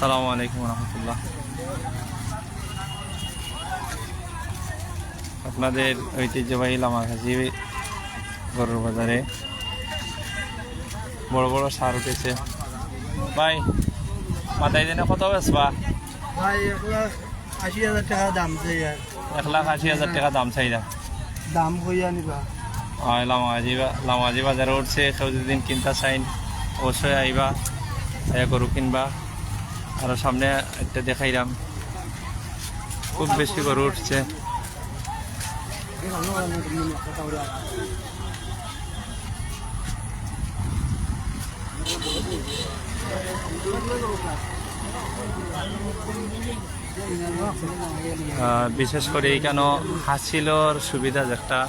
আসসালামু আলাইকুম রহমতুল্লাহ। আপনাদের ঐতিহ্যবাহী লামা লামাঘাজি গরুর বাজারে বড় বড় সার উঠেছে। ভাই মাথায় দিনে কত বেসবা ভাই এক লাখ আশি হাজার টাকা দাম চাই এক লাখ আশি হাজার টাকা দাম চাইদা দাম কইয়া নিবা। হয় লামাগাজি বাজারে উঠছে কেউ যদি কিনতে চাইন অবশ্যই আইবা গরু কিনবা। আর সামনে একটা দেখাইলাম। খুব বেশি গরু উঠছে। বিশেষ করে এইখানে হাসিলর সুবিধা যেটা,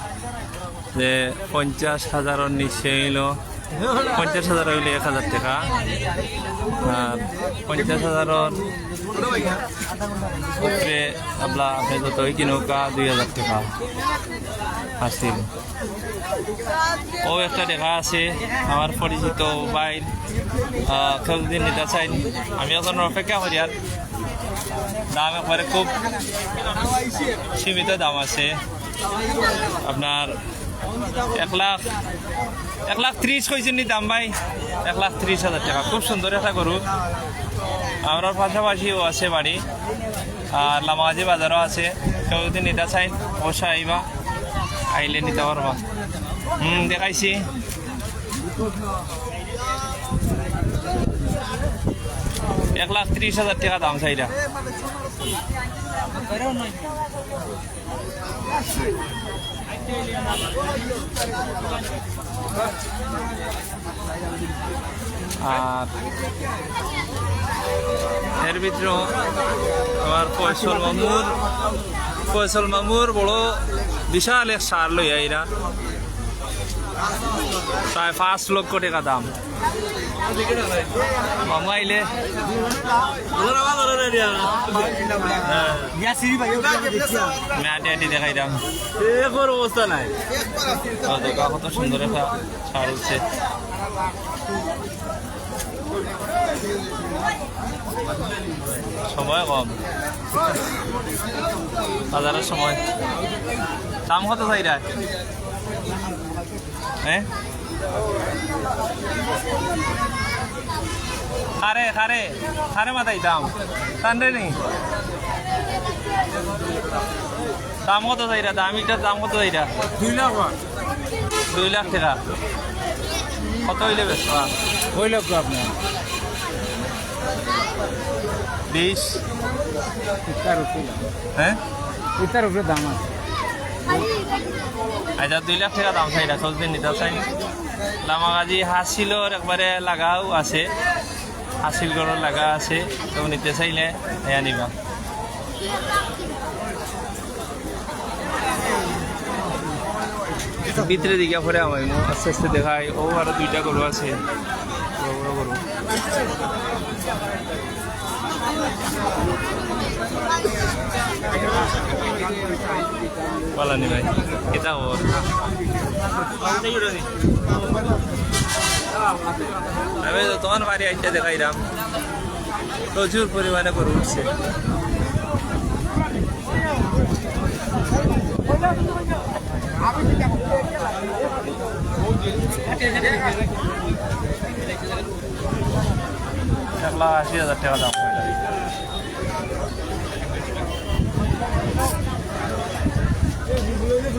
যে পঞ্চাশ হাজারের নিচে হইল পঞ্চাশ হাজার হইলে এক হাজার টাকা। আর পঞ্চাশ হাজারের উপরে আপনার আপনি যতই কিনুকা দুই হাজার টাকা। হাসিল ও একটা দেখা আছে, আমার পরিচিত বাইর যদি নিতে চাই। আমি এখন অপেক্ষা করি আর। দাম একবারে খুব সীমিত দাম আছে। আপনার এক লাখ এক লাখ ত্রিশ কইছেন নি দাম ভাই। এক লাখ ত্রিশ হাজার টাকা। খুব সুন্দর একটা গরু। আমরা পাশাপাশিও আছে বাড়ি। আর লামাগাজি বাজারও আছে। কেউ যদি নিতে চাই অবশ্যই আইবা। আইলে নিতে পারবা। হুম, দেখাইছি। এক লাখ ত্রিশ হাজার টাকা দাম চাইটা আর এর ভিতরে আমার ফয়সল মামুর ফয়সল মামুর বড় বিশাল এক সার লই আইরা প্রায় পাঁচ লক্ষ টাকা দাম। মামু আইলে আমি আটি আটি দেখাই দাম। অবস্থা নাই। দেখা কত সুন্দর একটা সার উঠছে। সময় কম। বাজারের সময়। দাম কত চাইরা হ্যাঁ? খারে খারে খারে মাথায় দাম টানরে নি দাম কত চাইরা দাম এটার দাম কত চাইরা দুই লাখ দুই লাখ টাকা। কত হইলে বেশ? ওই লোক আপনার। বিশ। হ্যাঁ? ইতার উপরে দাম আছে। আচ্ছা দুই লাখ টাকা দাম চাই যদি নিতে চাই লামাগাজি হাসিলর একবারে লাগাও আছে। হাসিল গড়র লাগা আছে। তো নিতে চাইলে এয়া নিবা। ভিতরে দিকে পরে আমার আস্তে আস্তে দেখাই। ও আরও দুইটা গরু আছে। গরু পালানি ভাই এটা ওর আমি তো তোমার বাড়ি আইতে দেখাইলাম প্রচুর পরিমাণে গরু উঠছে লাখ আশি হাজার টাকা দাম এটা। তো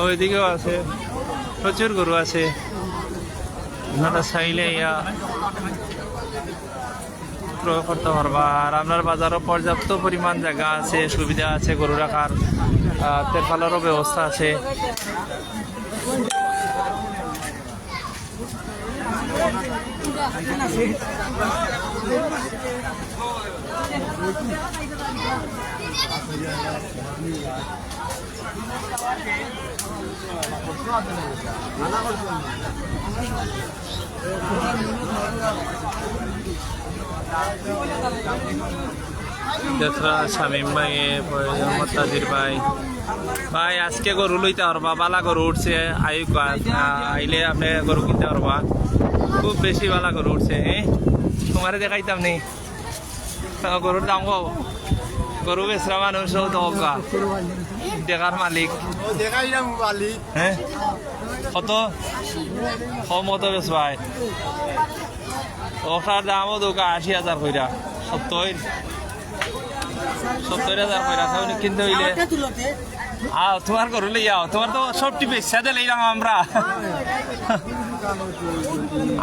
ওইদিকেও আছে প্রচুর গরু আছে আপনারা চাইলে ইয়া ক্রয় করতে পারবা। আর আপনার বাজারও পর্যাপ্ত পরিমাণ জায়গা আছে, সুবিধা আছে, গরু রাখার তেরফালেরও ব্যবস্থা আছে। দেখরা শামিম ভাই মতাজির ভাই। ভাই, আজকে গরু লইতে পারবা বালা গরু উঠছে। আয়ু আইলে আপনি গরু কিনতে পারবা খুব বেশি বালা গরু উঠছে হ্যাঁ তোমারে দেখাইতাম নি? গরুর দাম কব গরু বেচরা মানুষ দকা দেখার মালিক। মোবাইল হ্যাঁ কত? কম মতো বেশ ভাই। ওটার দামও দোকা আশি হাজার কইরা। সত্তর। সত্তর হাজার কইরা তাহলে কিনতে হইলে আও তোমার গরু লই যাও তোমার তো সবটি বেচা দে লইলাম আমরা।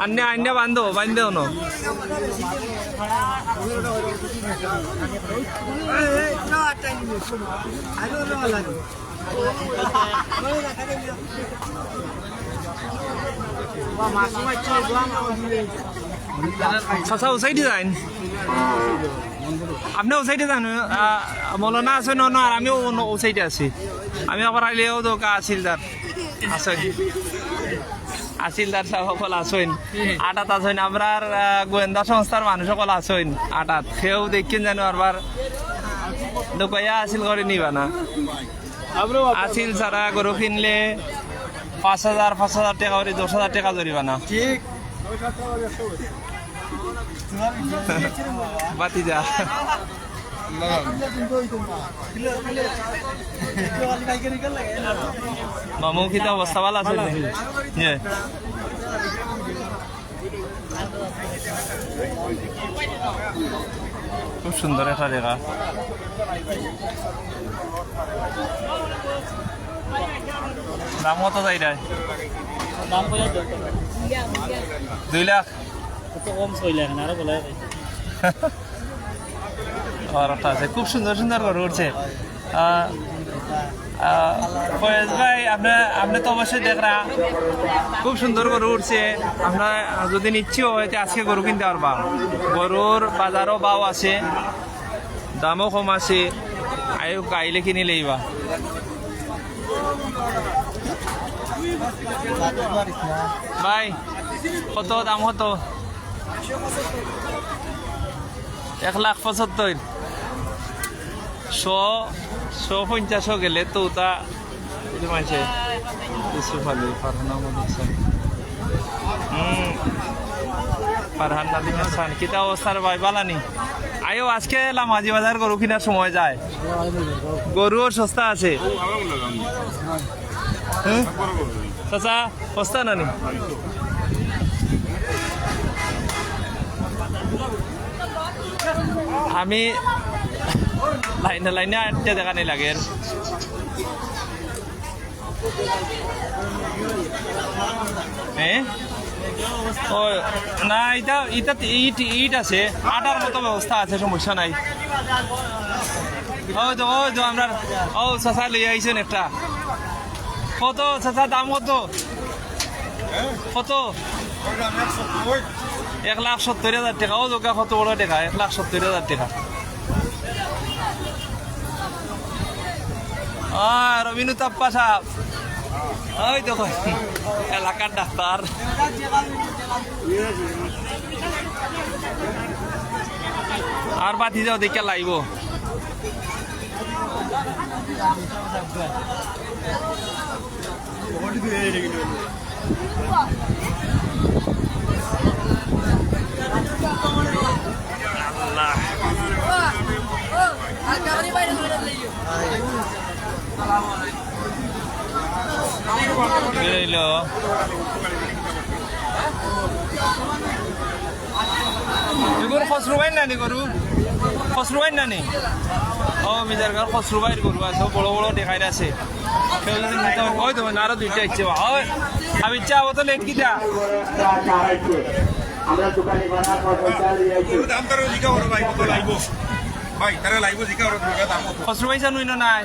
আন্যা আন্যা বান্ধো বান্ধেও ন। চাচা উচাইতে যান আপনি উচাইতে যান মলনা আছে ন আর আমিও উচাইতে আছি আমি আবার আইলেও দোকা আছিল তার আছিল তার সকল আসেন আটাত আসেন আমরা গোয়েন্দা সংস্থার মানুষ সকল আসেন আটাত সেও দেখিন জানো আরবার দোকাইয়া আছিল করে নিবা না আছিল সারা গরু কিনলে পাঁচ হাজার পাঁচ হাজার টাকা করে দশ হাজার টাকা জরিমানা ঠিক বাতি যা মামু কিতা অবস্থা? ভালো আছে? খুব সুন্দর একটা জায়গা। দাম কত যাই রে দাম করে দুই লাখ? কত কম চলে এখন আরও বলে আর একটা আছে খুব সুন্দর সুন্দর গরু উঠছে। ফয়েজ ভাই আপনি আপনি তো অবশ্যই দেখরা খুব সুন্দর গরু উঠছে। আপনার যদি নিচ্ছেও হয়তো আজকে গরু কিনতে পারবা। গরুর বাজারও বাও আছে দামও কম আছে। আয়ু গাইলে কিনে লইবা। ভাই, কত দাম কত? এক লাখ পঁচাত্তর। শ শ পঞ্চাশও গেলে তো তা ফালি ফারহান আহমদ অবস্থার ভাই? বালানি আয়ো, আজকে মাঝি বাজার গরু কিনার সময় যায়। গরুও সস্তা আছে। চাচা, সস্তা নানি আমি লাইনে লাইনে আটটা দেখা নেই লাগে। এ ও না, এটা এটা ইট ইট আছে। আটার মতো ব্যবস্থা আছে, সমস্যা নাই। ওই তো ওই তো আমরা, ও, চাচা লই আইছেন একটা। কত, চাচা, দাম কত? কত? এক লাখ সত্তর হাজার টাকা। ও দোকা কত বড় টাকা? এক লাখ সত্তর হাজার টাকা। আহ রবিনু তাপ্পা সাহেব। ওই কই, এলাকার ডাক্তার। আর বাতি যাও দেখে লাইব। আল্লাহ। বেরোইল গরু খসরু বাইন নানি গরু খসরু নানি ও মিজার ঘর খসরু বাইর গরু আছে বড় বড় দেখাই আছে ওই তো আরও দুইটা ইচ্ছে হব তো লেট কিটা আমরা দোকানে বানার পর পয়সা লিয়ে আইছি দাম তারা ভাই কত না নাই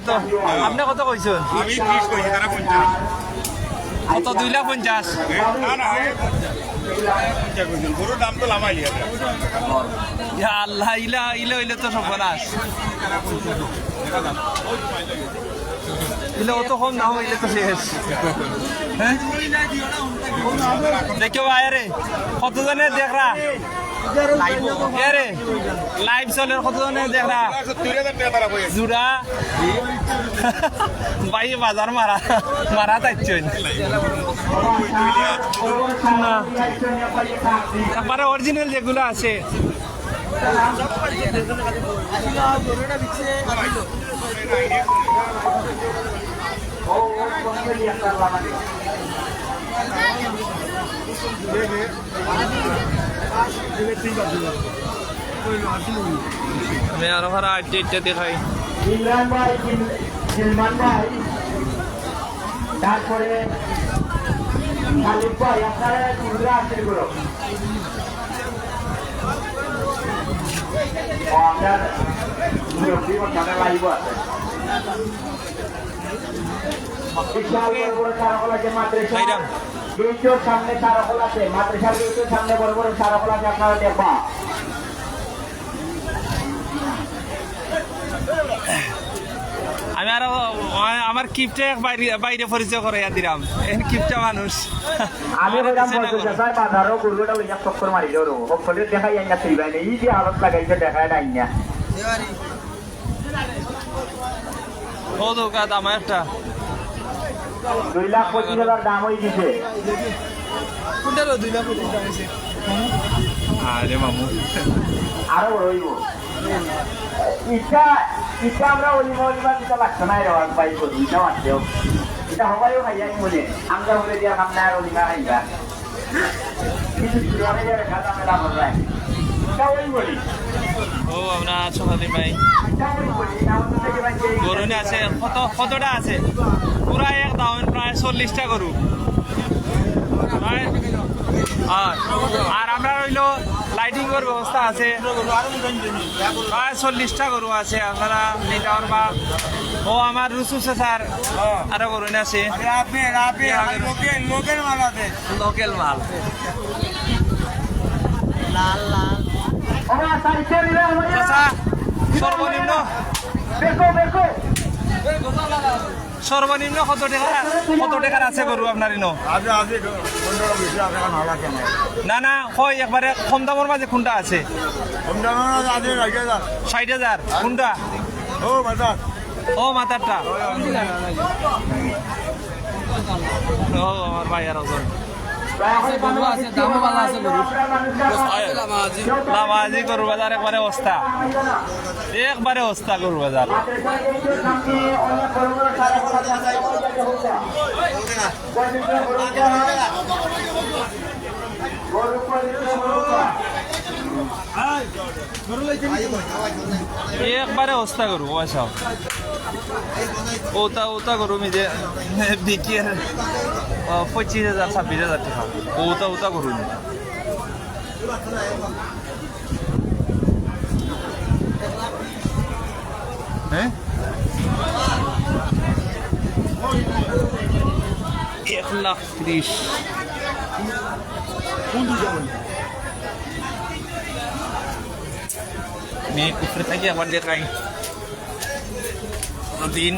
তো আপনি কত কইছেন? কত দুই লাখ পঞ্চাশ গরুর দাম তো লামাইলি আল্লাহ ইলা ইলে হইলে তো সব ইলে অত কম না হইলে তো শেষ। হ্যাঁ? দেখো কতজনে দেখরা? লাইভ দেখরা? ভাই, বাজার মারা মারা একবারে অরিজিনাল যেগুলো আছে। আমি আরও ভাড়া আটটে আটটে দেখাই তারপরে আপনারা আপনার মুরব্বী বড় বড় চারকল আছে মাদ্রাসা ভাইরাম। গেটের সামনে আছে মাদ্রাসার গেটের সামনে বড় বড় চারকল আছে আপনারা দেখবা। আমি আরও আমার কিপটা বাইরে বাইরে পরিচয় করে দিলাম। এই কিপটা মানুষ। আমি হইলাম বলতে স্যার বাজারও লইয়া চক্কর মারি ধরো। সকলে দেখাই আইনা তুইবাই না এই যে হালত লাগাইছে দেখায় নাই না। ও দোকান আমার একটা। দুই লাখ পঁচিশ হাজার দাম হয়ে গেছে। আরে মামু। আরও রইব। ইচ্ছা ইচ্ছা আমরা অলিমা অলিমা দিতে লাগছে না রে ভাই ইচ্ছা মারতেও এটা হবাইও খাই যাই মনে। আমরা বলে দিয়া খাম না আর অলিমা খাইবা কিন্তু খাতা মেলা বলরাই ওই বলি আমরা সকালে ভাই। গরু আছে কত কতটা আছে? পুরা এক দাম প্রায় চল্লিশটা গরু। আর আমরা রইল লাইটিং এর ব্যবস্থা আছে। প্রায় চল্লিশটা গরু আছে আপনারা নিতে পারবা ও আমার রুসু স্যার। আরও গরু আছে। লোকেল মাল। আমাদের চাচা, সর্বনিম্ন। সর্বনিম্ন কত টাকা? কত টাকার আছে গরু আপনার ইনো? না না হয় একবারে কম দামের মাঝে কোনটা আছে? ষাট হাজার কোনটা? ও বাজার ও মাথারটা ও আমার ভাই আর ওজন লামাজি গরু বাজার একবারে অস্তা একবারে অস্তা গরু বাজার একবারে অস্তা গরু পয়সা ওটা ওটা গরু মিজে বিকির পঁচিশ হাজার, ছাব্বিশ হাজার টাকা। ওটা ওটা নি হ্যাঁ? এক লাখ ত্রিশ। মেয়ে উপরে থাকি আবার দেখাই দিন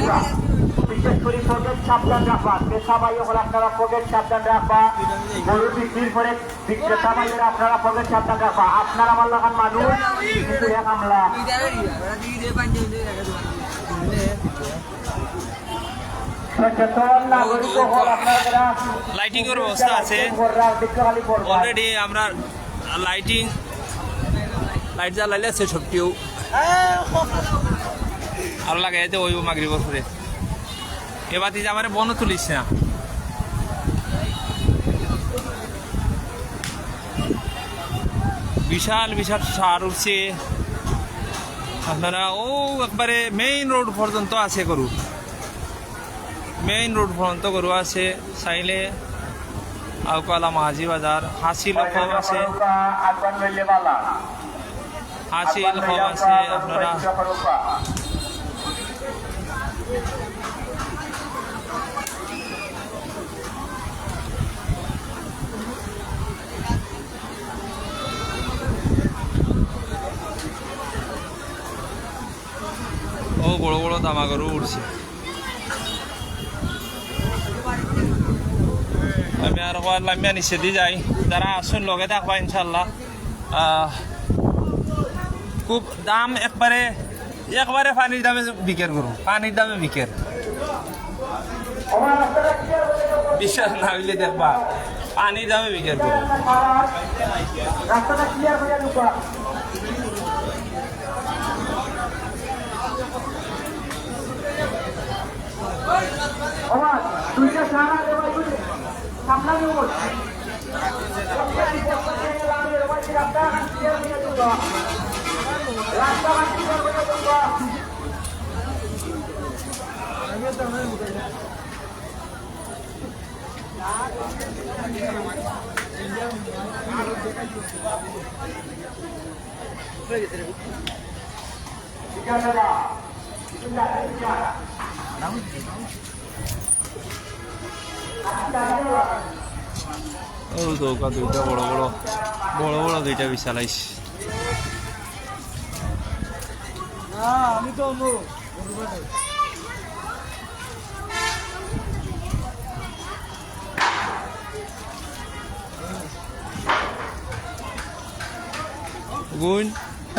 বিশেষ করে সাবধান রাখবা। পেশা হল আপনারা পকেট সাবধান রাখবা। গরু বিক্রির পরে বিক্রেতা আপনারা পকেট সাবধান রাখবা। আপনার আমার লাগান মানুষ কিন্তু এক আমলা লাইটিং এর ব্যবস্থা আছে। অলরেডি আমরা লাইটিং লাইট জ্বালাইলে আছে সবটিও আর লাগাইতে ওই মাগরিবর পরে। এবার যে আমার বনও তুলিস না। বিশাল বিশাল সার উঠছে। আপনারা ও একবারে মেইন রোড পর্যন্ত আছে গরু। মেইন রোড পর্যন্ত গরু আছে। চাইলে আউকালা মাঝি বাজার হাসিল কম আছে। হাসিল কম আছে আপনারা। বড় বড় দামা গরু উঠছে। আমি আর লামিয়া নিচে দিয়ে যাই। যারা আসুন লগে থাকবা ইনশাল্লাহ খুব দাম একবারে একবারে পানির দামে বিকের করু পানির দামে বিকের বিশ্বাস না হইলে দেখবা। পানির দামে বিকের করু ওমা দুইটা সারা দেওয়া বুঝে সামনে বল রাস্তা ক্লিয়ার হয়ে ঢুকা ও দুইটা বড় বড় বড় বড় দুইটা বিশাল আইস আমি তো গুণ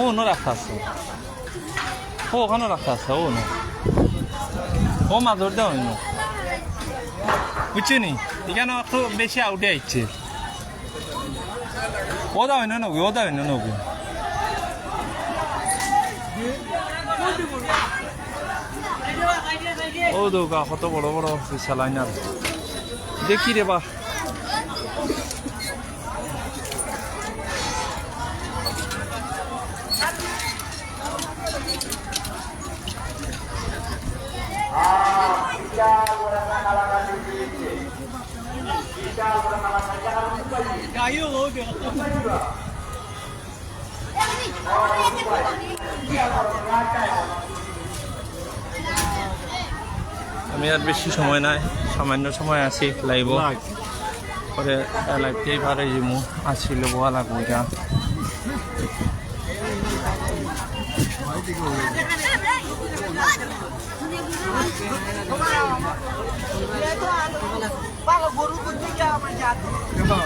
ও ন রাখা আছে। ও ওখানে রাখা আছে ও ন ও মাঝর দেওয়া অন্য। বুঝছি নি? এখানে একটু বেশি আউটে আইছে। ও দাও না নবী ও দাও না নবী ও দৌকা কত বড় বড় আর দেখি রে বা আমি আর বেশি সময় নাই সামান্য সময় আছি লাইব পরে লাইভটাই ভালো জিমু আসছিল বোয়া লাগবো যা Thank you. Fala guru do dia amanhã. É bom.